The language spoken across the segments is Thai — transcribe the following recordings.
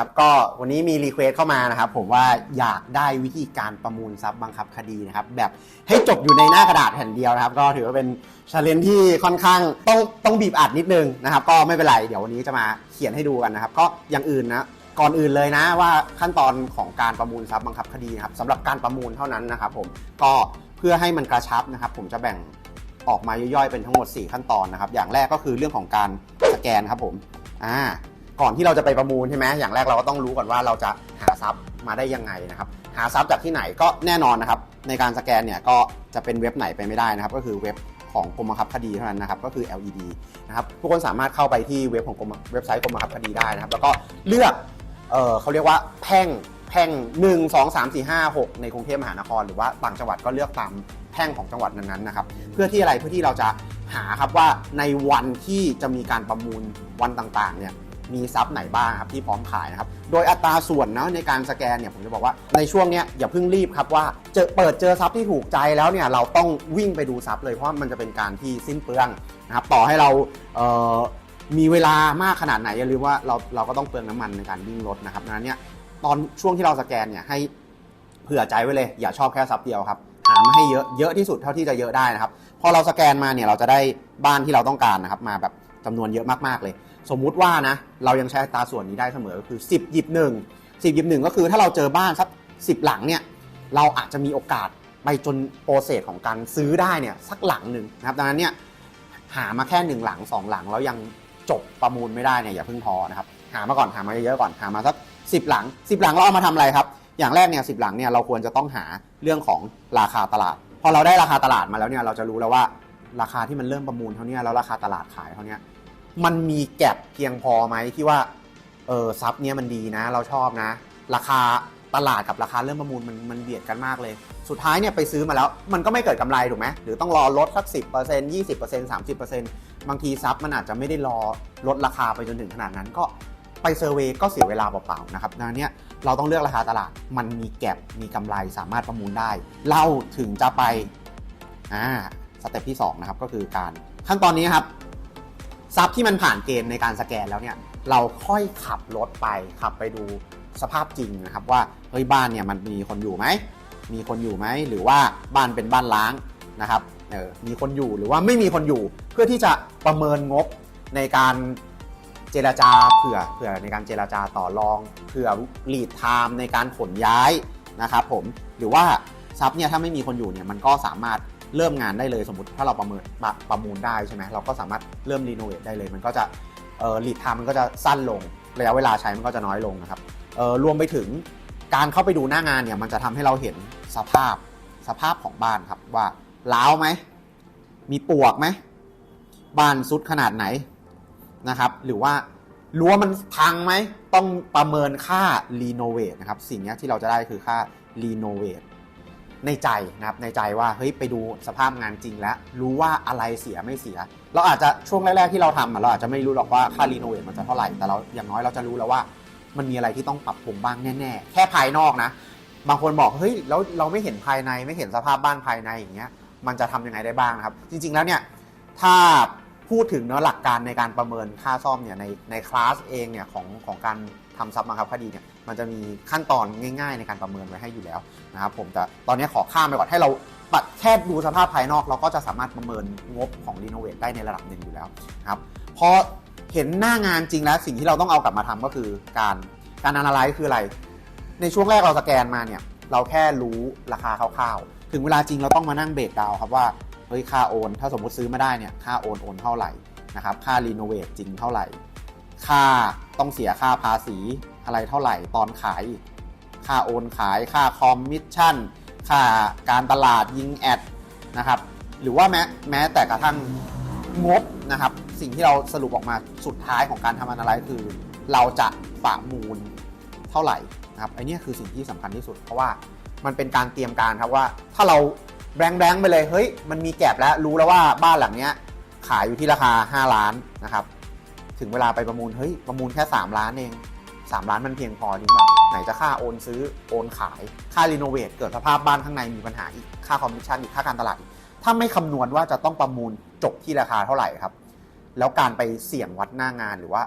ครับก็วันนี้มีรีเควสเข้ามานะครับผมว่าอยากได้วิธีการประมูลทรัพย์บังคับคดีนะครับแบบให้จบอยู่ในหน้ากระดาษแผ่นเดียวนะครับ ก็ถือว่าเป็นชาเลนจ์ที่ค่อนข้างต้องต้องบีบอัดนิดนึงนะครับ ก็ไม่เป็นไรเดี๋ยววันนี้จะมาเขียนให้ดูกันนะครับ ก็อย่างอื่นนะก่อนอื่นเลยนะว่าขั้นตอนของการประมูลทรัพย์บังคับคดีนะครับสำหรับการประมูลเท่านั้นนะครับผมก็เพื่อให้มันกระชับนะครับ ผมจะแบ่งออกมาย่อยๆเป็นทั้งหมด 4 ขั้นตอนนะครับ อย่างแรกก็คือเรื่องของการสแกนครับผมอ่า ก่อนที่เราจะไปประมูลใช่ไหมอย่างแรกเราก็ต้องรู้ก่อนว่าเราจะหาทรัพย์มาได้ยังไงนะครับ หาทรัพย์จากที่ไหนก็แน่นอนนะครับ ในการสแกนเนี่ยก็จะเป็นเว็บไหนไปไม่ได้นะครับ ก็คือเว็บของกรมบังคับคดีเท่านั้นนะครับ ก็คือ LED นะครับทุกคนสามารถเข้าไปที่เว็บของกรมเว็บไซต์กรมบังคับคดีได้นะครับ แล้วก็เลือกเออเขาเรียกว่าแพ่งแพ่ง 1 2 3 4 5 6 ในกรุงเทพมหานคร หรือว่าต่างจังหวัดก็เลือกตามแพ่งของจังหวัดนั้นๆนะครับ เพื่อที่อะไรเพื่อที่เราจะหาครับว่าในวันที่จะมีการประมูลวันต่างๆเนี่ย มีทรัพย์ไหนบ้างครับที่พร้อมขายนะครับ โดยอัตราส่วนนะในการสแกนเนี่ยผมจะบอกว่าในช่วงเนี้ยอย่าเพิ่งรีบครับว่าเจอเปิดเจอทรัพย์ที่ถูกใจแล้วเนี่ยเราต้องวิ่งไปดูทรัพย์เลยเพราะมันจะเป็นการที่สิ้นเปลืองนะครับต่อให้เราเมีเวลามากขนาดไหนอย่าลืมว่าเราเราก็ต้องเปลืองน้ำมันในการวิ่งรถนะครับดังนั้นเนี่ยตอนช่วงที่เราสแกนเนี่ยให้เผื่อใจไว้เลย อย่าชอบแค่ซับเดียวครับหามาให้เยอะเยอะที่สุดเท่าที่จะเยอะได้นะครับพอเราสแกนมาเนี่ยเราจะได้บ้านที่เราต้องการนะครับมาแบบ จำนวนเยอะมากๆเลย สมมุติว่านะเรายังใช้อัตราส่วนนี้ได้เสมอก็คือ 10 หยิบ 1 10 หยิบ 1 ก็คือถ้าเราเจอบ้านสัก10 หลังเนี่ยเราอาจจะมีโอกาสไปจนโปรเซสของการซื้อได้เนี่ยสักหลังหนึ่งนะครับดังนั้นเนี่ยหามาแค่หนึ่งหลังสองหลังแล้วยังจบประมูลไม่ได้เนี่ยอย่าเพิ่งพอนะครับหามาก่อนหามาเยอะๆก่อนหามาสักสิบหลังสิบหลังเราเอามาทำอะไรครับ อย่างแรกเนี่ยสิบหลังเนี่ยเราควรจะต้องหาเรื่องของราคาตลาดพอเราได้ราคาตลาดมาแล้วเนี่ยเราจะรู้แล้วว่า ราคาที่มันเริ่มประมูลเท่านี้แล้วราคาตลาดขายเท่านี้มันมีแก็บเพียงพอไหมที่ว่าเออซับเนี้ยมันดีนะ เราชอบนะ ราคาตลาดกับราคาเริ่มประมูลมันมันเบียดกันมากเลย สุดท้ายเนี่ยไปซื้อมาแล้ว มันก็ไม่เกิดกำไรถูกไหมหรือต้องรอลดสัก 10% 20% 30%บางทีซับมันอาจจะไม่ได้รอลดราคาไปจนถึงขนาดนั้นก็ไปเซอร์เวยก็เสียเวลาเปล่าๆนะครับดังนั้นเนี่ยเราต้องเลือกราคาตลาด มันมีแก็บมีกำไรสามารถประมูลได้ เราถึงจะไปอ่า สเต็ปที่2นะครับก็คือการขั้นตอนนี้ครับซับที่มันผ่านเกณฑ์ในการสแกนแล้วเนี่ยเราค่อยขับรถไปขับไปดูสภาพจริงนะครับว่าเฮ้ยบ้านเนี่ยมันมีคนอยู่ไหมมีคนอยู่ไหมหรือว่าบ้านเป็นบ้านล้างนะครับเออมีคนอยู่หรือว่าไม่มีคนอยู่เพื่อที่จะประเมินงบในการเจรจาเผื่อเผื่อในการเจรจาต่อรองเผื่อลีดไทม์ในการขนย้ายนะครับผมหรือว่าทรัพย์เนี่ยถ้าไม่มีคนอยู่เนี่ยมันก็สามารถ เริ่มงานได้เลยสมมติถ้าเราประเมินประประมูลได้ใช่ไหมเราก็สามารถเริ่มรีโนเวทได้เลย มันก็จะเอ่อลีดไทม์มันก็จะสั้นลงระยะเวลาใช้มันก็จะน้อยลงนะครับเอ่อรวมไปถึงการเข้าไปดูหน้างานเนี่ยมันจะทำให้เราเห็นสภาพสภาพของบ้านครับว่าล้าวไหมมีปวกไหมบ้านซุดขนาดไหนนะครับ หรือว่ารั้วมันพังไหมต้องประเมินค่ารีโนเวทนะครับ สิ่งนี้ที่เราจะได้คือค่ารีโนเวท ในใจนะครับในใจว่าเฮ้ยไปดูสภาพงานจริงแล้ว รู้ว่าอะไรเสียไม่เสีย เราอาจจะช่วงแรกๆที่เราทำเราอาจจะไม่รู้หรอกว่าค่ารีโนเวทมันจะเท่าไหร่แต่เราอย่างน้อยเราจะรู้แล้วว่า มันมีอะไรที่ต้องปรับปรุงบ้างแน่ๆ แค่ภายนอกนะ บางคนบอกเฮ้ยแล้วเราไม่เห็นภายในไม่เห็นสภาพบ้านภายในอย่างเงี้ยมันจะทำยังไงได้บ้างนะครับ จริงๆแล้วเนี่ยถ้าพูดถึงเนื้อหลักการในการประเมินค่าซ่อมเนี่ยในในคลาสเองเนี่ยของของการ ทำซับบังคับคดีเนี่ยมันจะมีขั้นตอนง่าย ๆ ในการประเมินไว้ให้อยู่แล้วนะครับผมแต่ตอนนี้ขอข้ามไปก่อนให้เราปัดแค่ดูสภาพภายนอก เราก็จะสามารถประเมินงบของรีโนเวทได้ในระดับหนึ่งอยู่แล้วครับพอเห็นหน้างานจริงแล้วสิ่งที่เราต้องเอากลับมาทำก็คือการการ analyze คืออะไร ในช่วงแรกเราสแกนมาเนี่ยเราแค่รู้ราคาคร่าวๆ ถึงเวลาจริงเราต้องมานั่งเบรกดาวครับว่าเฮ้ยค่าโอน ถ้าสมมติซื้อมาได้เนี่ยค่าโอนโอนเท่าไหร่นะครับค่ารีโนเวทจริงเท่าไหร่ ค่าต้องเสียค่าภาษีอะไรเท่าไหร่ตอนขายอีกค่าโอนขายค่าคอมมิชชั่นค่าการตลาดยิงแอดนะครับหรือว่าแม้แม้แต่กระทั่งงบนะครับสิ่งที่เราสรุปออกมาสุดท้ายของการทำอะไรคือ เราจะประมูลเท่าไหร่นะครับไอ้นี่คือสิ่งที่สำคัญที่สุด เพราะว่ามันเป็นการเตรียมการครับว่าถ้าเราแบงแบงไปเลยเฮ้ยมันมีแก็บแล้วรู้แล้วว่าบ้านหลังเนี้ยขายอยู่ที่ราคา 5 ล้านนะครับ ถึงเวลาไปประมูลเฮ้ยประมูลแค่ 3 ล้านเอง 3 ล้านมันเพียงพอจริงเปล่าไหนจะค่าโอนซื้อโอนขาย ค่ารีโนเวทเกิดสภาพบ้านข้างในมีปัญหาอีกค่าคอมมิชชั่นอีกค่าการตลาดอีกถ้าไม่คำนวณว่าจะต้องประมูลจบที่ราคาเท่าไหร่ครับ แล้วการไปเสี่ยงวัดหน้างานหรือว่า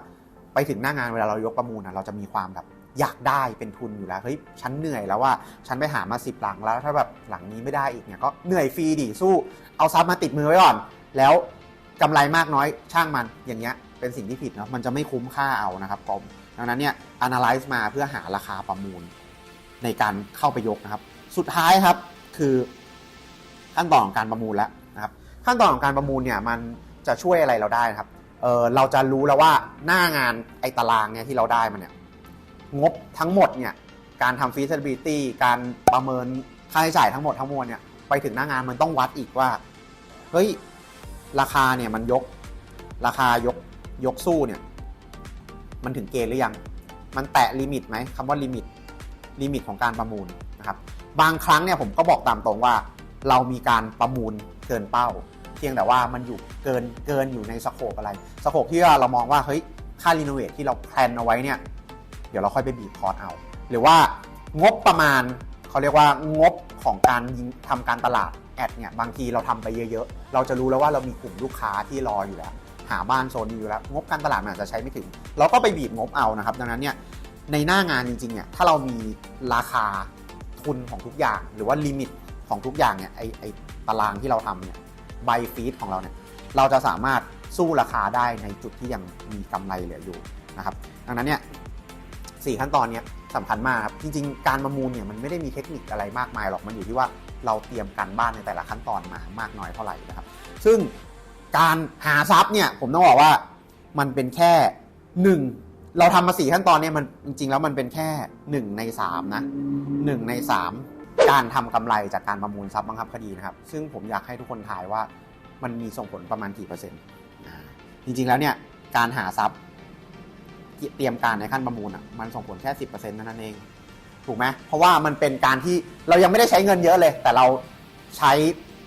ไปถึงหน้างานเวลาเรายกประมูลนะเราจะมีความแบบอยากได้เป็นทุนอยู่แล้วเฮ้ยฉันเหนื่อยแล้วว่าฉันไปหามาสิบหลังแล้วถ้าแบบหลังนี้ไม่ได้อีกเนี่ยก็เหนื่อยฟรีดิสู้ เอาซับมาติดมือไว้ก่อน แล้ว กำไรมากน้อยช่างมันอย่างเงี้ยเป็นสิ่งที่ผิดเนาะมันจะไม่คุ้มค่าเอานะครับผมดังนั้นเนี่ย analyze มาเพื่อหาราคาประมูลในการเข้าไปยกนะครับ สุดท้ายครับคือขั้นตอนของการประมูลแล้วนะครับ ขั้นตอนของการประมูลเนี่ยมันจะช่วยอะไรเราได้นะครับเออเราจะรู้แล้วว่าหน้างานไอ้ตารางเนี่ยที่เราได้มาเนี่ยงบทั้งหมดเนี่ยการทำ feasibility การประเมินค่าใช้จ่ายทั้งหมดทั้งมวลเนี่ยไปถึงหน้างานมันต้องวัดอีกว่าเฮ้ย ราคาเนี่ยมันยกราคายกยกสู้เนี่ยมันถึงเกณฑ์หรือยัง มันแตะลิมิตไหมคำว่าลิมิตลิมิตของการประมูลนะครับบางครั้งเนี่ยผมก็บอกตามตรงว่า เรามีการประมูลเกินเป้า เพียงแต่ว่ามันอยู่เกินเกินอยู่ในสโคปอะไรสโคปที่เรามองว่าเฮ้ยค่ารีโนเวทที่เราแพลนเอาไว้เนี่ยเดี๋ยวเราค่อยไปบีบคอร์สเอา หรือว่างบประมาณเขาเรียกว่างบของการยิงทำการตลาด แอดเนี่ยบางทีเราทำไปเยอะๆ เราจะรู้แล้วว่าเรามีกลุ่มลูกค้าที่รออยู่แล้ว หาบ้านโซนนี้อยู่แล้ว งบการตลาดมันอาจจะใช้ไม่ถึง เราก็ไปบีบงบเอานะครับ ดังนั้นเนี่ยในหน้างานจริงๆเนี่ยถ้าเรามีราคาทุนของทุกอย่าง หรือว่าลิมิตของทุกอย่างเนี่ยไอไอตารางที่เราทำเนี่ยใบฟีดของเราเนี่ยเราจะสามารถสู้ราคาได้ในจุดที่ยังมีกำไรเหลืออยู่นะครับดังนั้นเนี่ยสี่ขั้นตอนเนี้ย สำคัญมากครับจริงๆ การประมูลเนี่ยมันไม่ได้มีเทคนิคอะไรมากมายหรอกมันอยู่ที่ว่าเราเตรียมการบ้านในแต่ละขั้นตอนมามากน้อยเท่าไหร่นะครับ ซึ่งการหาทรัพย์เนี่ยผมต้องบอกว่ามันเป็นแค่หนึ่งเราทำมาสี่ขั้นตอนเนี่ยมันจริงๆ แล้วมันเป็นแค่หนึ่งในสามนะหนึ่งในสามการทำกำไรจากการประมูลทรัพย์บังคับคดีนะครับ ซึ่งผมอยากให้ทุกคนทายว่ามันมีส่งผลประมาณกี่เปอร์เซ็นต์จริงๆแล้วเนี่ยการหาทรัพย์ เตรียมการในขั้นประมูลอะมันส่งผลแค่สิบเปอร์เซ็นต์นั้นเอง ถูกไหมเพราะว่ามันเป็นการที่เรายังไม่ได้ใช้เงินเยอะเลย แต่เราใช้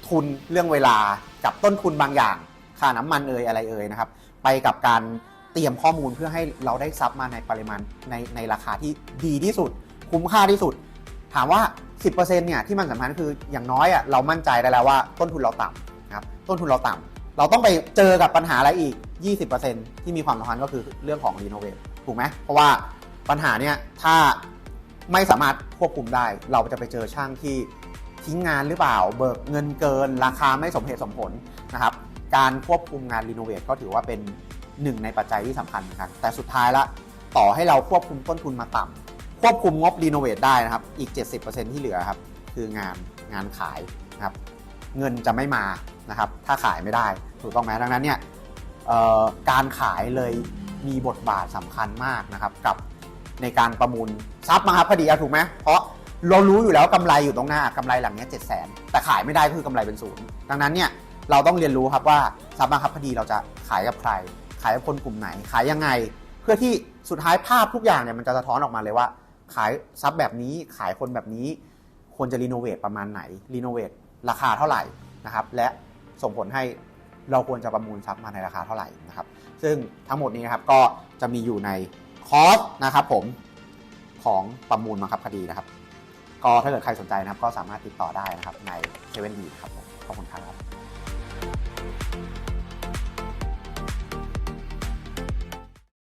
ทุนเรื่องเวลากับต้นทุนบางอย่างค่าน้ำมันเอ่ยอะไรเอ่ยนะครับ ไปกับการเตรียมข้อมูลเพื่อให้เราได้ซับมาในปริมาณในในราคาที่ดีที่สุด คุ้มค่าที่สุด ถามว่า 10%เนี่ยที่มันสำคัญคืออย่างน้อยอะเรามั่นใจได้แล้วว่าต้นทุนเราต่ำนะครับต้นทุนเราต่ำเราต้องไปเจอกับปัญหาอะไรอีก 20%ที่มีความสำคัญก็คือเรื่องของรีโนเวทถูกไหมเพราะว่าปัญหาเนี่ยถ้าไม่สามารถควบคุมได้ เราจะไปเจอช่างที่ทิ้งงานหรือเปล่า เบิกเงินเกิน ราคาไม่สมเหตุสมผลนะครับ การควบคุมงานรีโนเวทก็ถือว่าเป็นหนึ่งในปัจจัยที่สำคัญเหมือนกันแต่สุดท้ายละต่อให้เราควบคุมต้นทุนมาต่ำควบคุมงบรีโนเวทได้นะครับ อีก 70%ที่เหลือครับคืองานงานขายนะครับ เงินจะไม่มานะครับ ถ้าขายไม่ได้ ถูกต้องไหมดังนั้นเนี่ย การขายเลยมีบทบาทสำคัญมากนะครับกับในการประมูลทรัพย์มาครับคดีถูกไหมเพราะเรารู้อยู่แล้วกำไรอยู่ตรงหน้ากำไรหลังเนี้ยเจ็ดแสนแต่ขายไม่ได้คือกำไรเป็นศูนย์ดังนั้นเนี่ยเราต้องเรียนรู้ครับว่าทรัพย์มาครับคดีเราจะขายกับใคร ขายกับคนกลุ่มไหนขายยังไง เพื่อที่สุดท้ายภาพทุกอย่างเนี่ยมันจะสะท้อนออกมาเลยว่า ขายทรัพย์แบบนี้ขายคนแบบนี้ควรจะรีโนเวทประมาณไหนรีโนเวทราคาเท่าไหร่นะครับและส่งผลให้ เราควรจะประมูลทรัพย์มาในราคาเท่าไหร่นะครับ ซึ่งทั้งหมดนี้นะครับก็จะมีอยู่ในคอร์สนะครับผมของประมูลบังคับคดีนะครับ ก็ถ้าเกิดใครสนใจนะครับก็สามารถติดต่อได้นะครับในเซเว่นดีครับผมขอบคุณครับ